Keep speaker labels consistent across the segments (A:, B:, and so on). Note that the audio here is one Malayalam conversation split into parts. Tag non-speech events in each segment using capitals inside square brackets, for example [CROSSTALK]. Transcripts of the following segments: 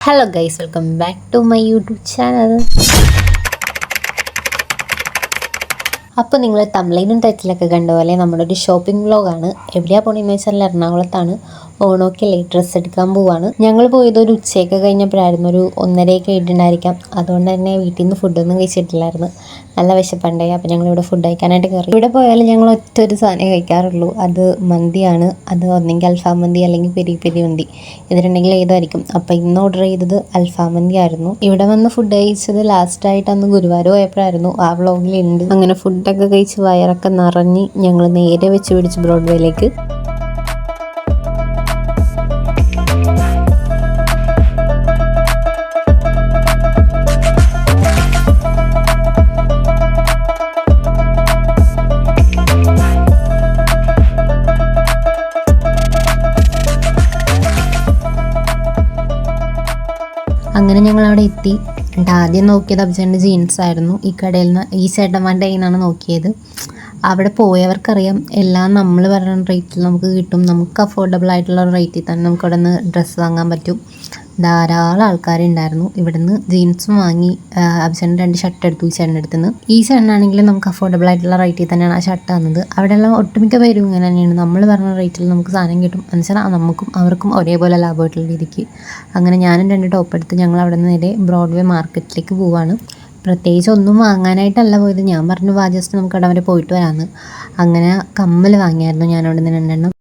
A: Hello guys welcome back to my YouTube channel അപ്പോൾ നിങ്ങൾ തമിഴിനും ടൈറ്റിലൊക്കെ കണ്ട പോലെ നമ്മുടെ ഒരു ഷോപ്പിംഗ് വ്ലോഗാണ് എവിടെയാണ് പോണെന്ന് വെച്ചാൽ എറണാകുളത്താണ്. ഓണോക്കില്ലേ ഡ്രസ്സ് എടുക്കാൻ പോവാണ്. ഞങ്ങൾ പോയത് ഒരു ഉച്ചയൊക്കെ കഴിഞ്ഞപ്പോഴായിരുന്നു. ഒരു ഒന്നരയൊക്കെ ആയിട്ടുണ്ടായിരിക്കാം. അതുകൊണ്ട് തന്നെ വീട്ടിൽ നിന്ന് ഫുഡൊന്നും കഴിച്ചിട്ടില്ലായിരുന്നു. നല്ല വിശപ്പുണ്ടായി. അപ്പോൾ ഞങ്ങൾ ഇവിടെ ഫുഡ് കഴിക്കാനായിട്ട് കയറി. ഇവിടെ പോയാലും ഞങ്ങൾ ഒറ്റ ഒരു സാധനം കഴിക്കാറുള്ളൂ. അത് മന്തിയാണ്. അത് ഒന്നെങ്കിൽ അൽഫാം മന്തി അല്ലെങ്കിൽ പെരി പെരി മന്തി. ഇതിലുണ്ടെങ്കിൽ ഏതായിരിക്കും? അപ്പോൾ ഇന്ന് ഓർഡർ ചെയ്തത് അൽഫാം മന്തി ആയിരുന്നു. ഇവിടെ വന്ന് ഫുഡ് കഴിച്ചത് ലാസ്റ്റായിട്ട് അന്ന് ഗുരുവായൂർ പോയപ്പോഴായിരുന്നു ആ വ്ളോഗിലുണ്ട് അങ്ങനെ ഫുഡൊക്കെ കഴിച്ച് വയറൊക്കെ നിറഞ്ഞ് ഞങ്ങൾ നേരെ വെച്ച് പിടിച്ച് ബ്രോഡ്വേയിലേക്ക് അങ്ങനെ ഞങ്ങൾ അവിടെ എത്തി ആദ്യം നോക്കിയത് അബ്ജന്റെ ജീൻസ് ആയിരുന്നു. ഈ കടയിൽ നിന്ന് ഈ ചേട്ടന്മാരുടെ കയ്യിൽ നിന്നാണ് നോക്കിയത്. അവിടെ പോയവർക്കറിയാം എല്ലാം നമ്മൾ പറയുന്ന റേറ്റിൽ നമുക്ക് കിട്ടും. നമുക്ക് അഫോർഡബിൾ ആയിട്ടുള്ള റേറ്റിൽ തന്നെ നമുക്ക് അവിടെ നിന്ന് ഡ്രസ്സ് വാങ്ങാൻ പറ്റും. ധാരാളം ആൾക്കാരുണ്ടായിരുന്നു ഇവിടുന്ന് ജീൻസും വാങ്ങി അബ്ജന്റെ രണ്ട് ഷർട്ട് എടുത്തു ഈ ചേട്ടന്റെ അടുത്ത് നിന്ന് ഈ ചേട്ടനാണെങ്കിൽ നമുക്ക് അഫോർഡബിൾ ആയിട്ടുള്ള റേറ്റിൽ തന്നെയാണ് ആ ഷർട്ട് തന്നത്. അവിടെയുള്ള ഒട്ടുമിക്ക പേരും ഇങ്ങനെ തന്നെയാണ്. നമ്മൾ പറഞ്ഞ റേറ്റിൽ നമുക്ക് സാധനം കിട്ടും. എന്ന് വെച്ചാൽ നമുക്കും അവർക്കും ഒരേപോലെ ലാഭമായിട്ടുള്ള രീതിക്ക്. അങ്ങനെ ഞാനും രണ്ട് ടോപ്പ് എടുത്ത് ഞങ്ങൾ അവിടെ നിന്ന് നേരെ ബ്രോഡ്വേ മാർക്കറ്റിലേക്ക് പോവാണ്. പ്രത്യേകിച്ച് ഒന്നും വാങ്ങാനായിട്ടല്ല പോയത്. ഞാൻ പറഞ്ഞു വാ ജസ്റ്റ് നമുക്ക് അവിടെ വരെ പോയിട്ട് വരാമെന്ന് അങ്ങനെ കമ്മൽ വാങ്ങിയായിരുന്നു ഞാൻ അവിടെ നിന്ന് രണ്ടെണ്ണം.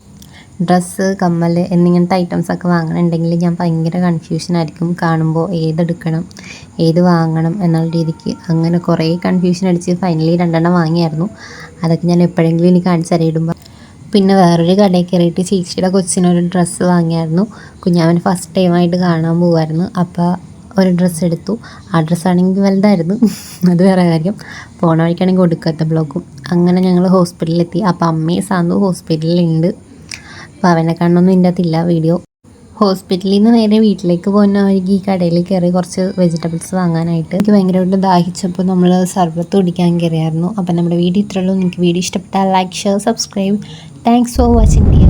A: ഡ്രസ്സ് കമ്മൽ എന്നിങ്ങനത്തെ ഐറ്റംസ് ഒക്കെ വാങ്ങണമെന്നുണ്ടെങ്കിൽ ഞാൻ ഭയങ്കര കൺഫ്യൂഷൻ ആയിരിക്കും കാണുമ്പോൾ ഏതെടുക്കണം ഏത് വാങ്ങണം എന്നുള്ള രീതിക്ക്. അങ്ങനെ കുറേ കൺഫ്യൂഷൻ അടിച്ച് ഫൈനലി രണ്ടെണ്ണം വാങ്ങിയായിരുന്നു. അതൊക്കെ ഞാൻ എപ്പോഴെങ്കിലും എനിക്ക് കാണിച്ചു തരയിടുമ്പോൾ പിന്നെ വേറൊരു കടയിൽ കയറിയിട്ട് ചേച്ചിയുടെ കൊച്ചിനൊരു ഡ്രസ്സ് വാങ്ങിയായിരുന്നു. കുഞ്ഞാവൻ ഫസ്റ്റ് ടൈമായിട്ട് കാണാൻ പോകുമായിരുന്നു അപ്പോൾ ഒരു ഡ്രസ്സ് എടുത്തു. ആ ഡ്രസ്സാണെങ്കിൽ വലുതായിരുന്നു. [LAUGHS] അത് വേറെ കാര്യം. പോണ വഴിക്കാണെങ്കിൽ ഒടുക്കാത്ത ബ്ലോക്കും അങ്ങനെ ഞങ്ങൾ ഹോസ്പിറ്റലിലെത്തി അപ്പോൾ അമ്മയും സാന്തു ഹോസ്പിറ്റലിലുണ്ട് അപ്പോൾ അവനെ കാണണമെന്നും ഇതിന്റെ അകത്തില്ല വീഡിയോ ഹോസ്പിറ്റലിൽ നിന്ന് നേരെ വീട്ടിലേക്ക് പോകുന്ന വഴിക്ക് ഈ കടയിൽ കയറി കുറച്ച് വെജിറ്റബിൾസ് വാങ്ങാനായിട്ട്. എനിക്ക് ഭയങ്കരമായിട്ട് ദാഹിച്ചപ്പോൾ നമ്മൾ സർബത്ത് കുടിക്കാൻ കയറിയായിരുന്നു അപ്പം നമ്മുടെ വീഡിയോ ഇത്രയുള്ളൂ നിങ്ങൾക്ക് വീഡിയോ ഇഷ്ടപ്പെട്ടാൽ like share subscribe thanks for watching